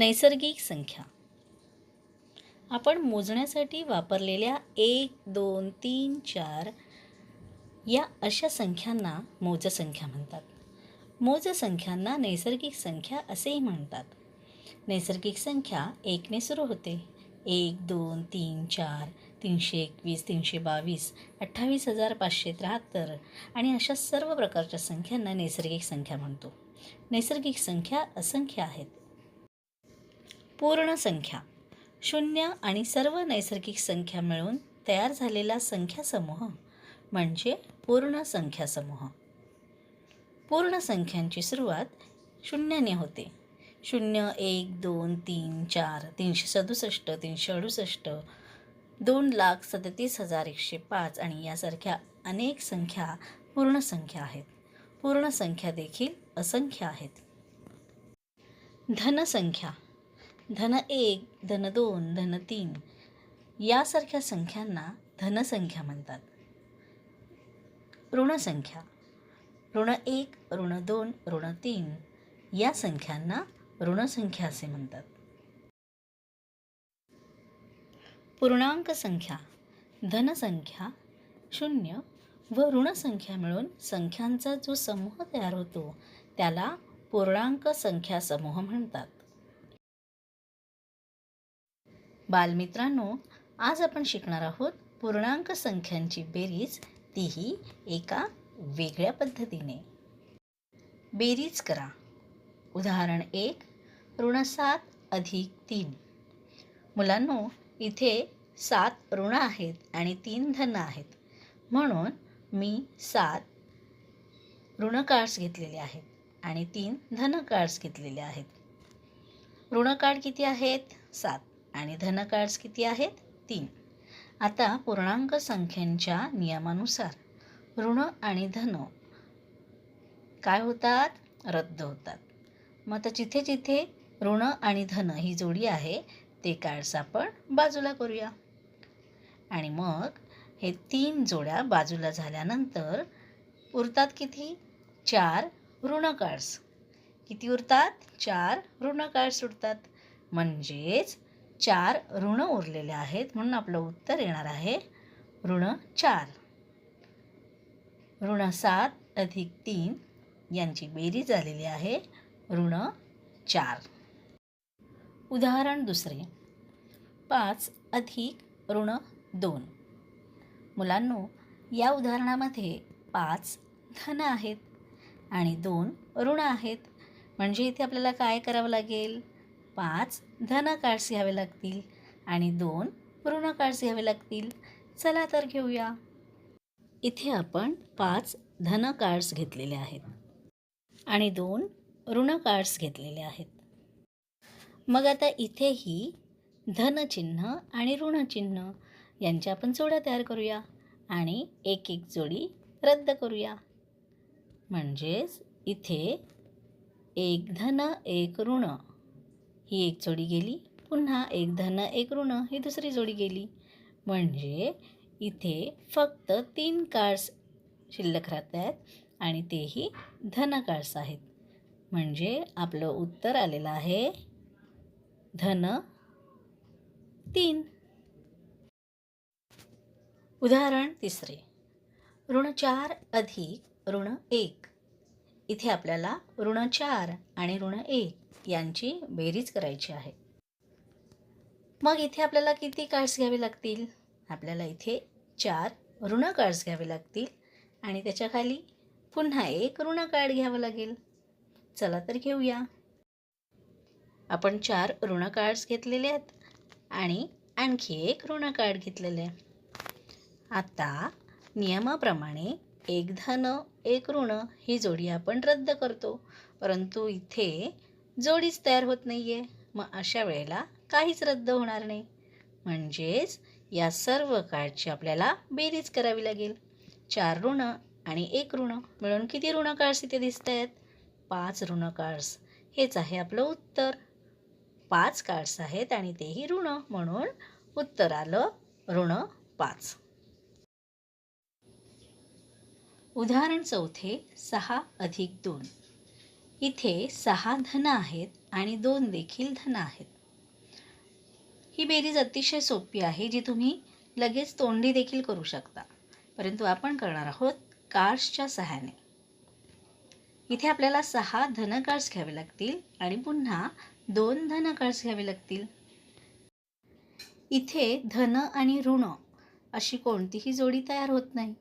नैसर्गिक संख्या. आपण मोजण्यासाठी वापरलेल्या एक दोन तीन चार या अशा संख्यांना मोजसंख्या म्हणतात. मोजसंख्यांना नैसर्गिक संख्या असेही म्हणतात. नैसर्गिक संख्या एकने सुरू होते. एक दोन तीन चार तीनशे एकवीस तीनशे बावीस अठ्ठावीस हजार पाचशे त्र्याहत्तर आणि अशा सर्व प्रकारच्या संख्यांना नैसर्गिक संख्या म्हणतो. नैसर्गिक संख्या असंख्य आहेत. पूर्ण संख्या. शून्य आणि सर्व नैसर्गिक संख्या मिळून तयार झालेला संख्यासमूह म्हणजे पूर्ण संख्यासमूह. पूर्ण संख्यांची सुरुवात शून्याने होते. शून्य एक दोन तीन चार तीनशे सदुसष्ट तीनशे अडुसष्ट दोन लाख सदतीस हजार एकशे पाच आणि यासारख्या अनेक संख्या पूर्ण संख्या आहेत. पूर्ण संख्या देखील असंख्य आहेत. धनसंख्या. धन एक धन दोन धन तीन यासारख्या संख्यांना धनसंख्या म्हणतात. ऋणसंख्या. ऋण एक ऋण दोन ऋण तीन या संख्यांना ऋणसंख्या असे म्हणतात. पूर्णांक संख्या. धनसंख्या शून्य व ऋणसंख्या मिळून संख्यांचा जो समूह तयार होतो त्याला पूर्णांक संख्या समूह म्हणतात. बालमित्रांनो आज आपण शिकणार आहोत पूर्णांक संख्यांची बेरीज. तीही एका वेगळ्या पद्धतीने. बेरीज करा. उदाहरण एक ऋण सात अधिक तीन. मुलांनो इथे सात ऋण आहेत आणि तीन धन आहेत. म्हणून मी सात ऋण कार्ड्स घेतलेले आहेत आणि तीन धन कार्ड्स घेतलेले आहेत. ऋण कार्ड किती आहेत? सात. आणि धनकार्ड्स किती आहेत? तीन. आता पूर्णांक संख्यांच्या नियमानुसार ऋण आणि धन काय होतात? रद्द होतात. मग आता जिथे जिथे ऋण आणि धन ही जोडी आहे ते कार्ड्स आपण बाजूला करूया. आणि मग हे तीन जोड्या बाजूला झाल्यानंतर उरतात किती? चार ऋण कार्ड्स. किती उरतात? चार ऋण कार्ड्स उरतात. म्हणजेच चार ऋण उरलेले आहेत म्हणून आपलं उत्तर येणार आहे ऋण चार. ऋण सात अधिक तीन यांची बेरीज झालेली आहे ऋण चार. उदाहरण दुसरे. पाच अधिक ऋण दोन. मुलांनो या उदाहरणामध्ये पाच धन आहेत आणि दोन ऋण आहेत. म्हणजे इथे आपल्याला काय करावं लागेल? पाच धन कार्ड्स घ्यावे लागतील आणि दोन ऋण कार्ड्स घ्यावे लागतील. चला तर घेऊया. इथे आपण पाच धन कार्ड्स घेतलेले आहेत आणि दोन ऋण कार्ड्स घेतलेले आहेत. मग आता इथेही धनचिन्ह आणि ऋणचिन्ह यांच्या आपण जोड्या तयार करूया आणि एक एक जोडी रद्द करूया. म्हणजेच इथे एक धन एक ऋण ही एक जोडी गेली पुन्हा एक धन एक ऋण ही दुसरी जोडी गेली. म्हणजे इथे फक्त तीन कार्ड्स शिल्लक राहत आहेत आणि तेही धन कार्ड्स आहेत. म्हणजे आपलं उत्तर आलेलं आहे धन तीन. उदाहरण तिसरे. ऋण चार अधिक ऋण एक. इथे आपल्याला ऋण चार आणि ऋण एक यांची बेरीज करायची आहे. मग इथे आपल्याला किती कार्ड्स घ्यावे लागतील? आपल्याला इथे चार ऋण कार्ड्स घ्यावे लागतील आणि त्याच्याखाली पुन्हा एक ऋण कार्ड घ्यावं लागेल. चला तर घेऊया. आपण चार ऋण कार्ड्स घेतलेले आहेत आणि आणखी एक ऋण कार्ड घेतलेले आहे. आता नियमाप्रमाणे एक धन एक ऋण ही जोडी आपण रद्द करतो. परंतु इथे जोडीच तयार होत नाही आहे मग अशा वेळेला काहीच रद्द होणार नाही. म्हणजेच या सर्व कार्डची आपल्याला बेरीज करावी लागेल. चार ऋण आणि एक ऋण. मिळून किती ऋण कार्ड्स इथे दिसत आहेत पाच ऋण कार्ड्स हेच आहे आपलं उत्तर. पाच कार्ड्स आहेत आणि तेही ऋण. म्हणून उत्तर आलं ऋण पाच. उदाहरण चौथे सहा अधिक दोन. इथे सहा धन आहेत आणि दोन देखील धन आहेत. ही बेरीज अतिशय सोपी आहे जी तुम्ही लगेच तोंडी देखील करू शकता. परंतु आपण करणार आहोत कार्ड्सच्या सहाय्याने. इथे आपल्याला सहा धन कार्ड्स घ्यावे लागतील आणि पुन्हा दोन धन कार्ड्स घ्यावे लागतील. इथे धन आणि ऋण अशी कोणतीही जोडी तयार होत नाही.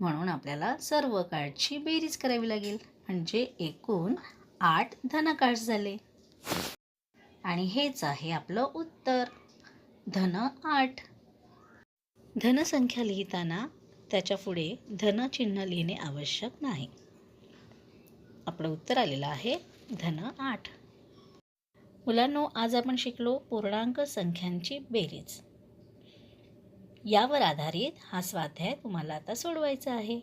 म्हणून आपल्याला सर्व कार्डची बेरीज करावी लागेल. म्हणजे एकूण आठ धन झाले. आणि हेच आहे आपलं उत्तर. धन आठ. धनसंख्या लिहिताना त्याच्या पुढे धनचिन्ह लिहिणे आवश्यक नाही. आपलं उत्तर आलेलं आहे धन आठ. मुलांनो आज आपण शिकलो पूर्णांक संख्यांची बेरीज. यावर आधारित हा स्वाध्याय तुम्हाला आता सोडवायचा आहे.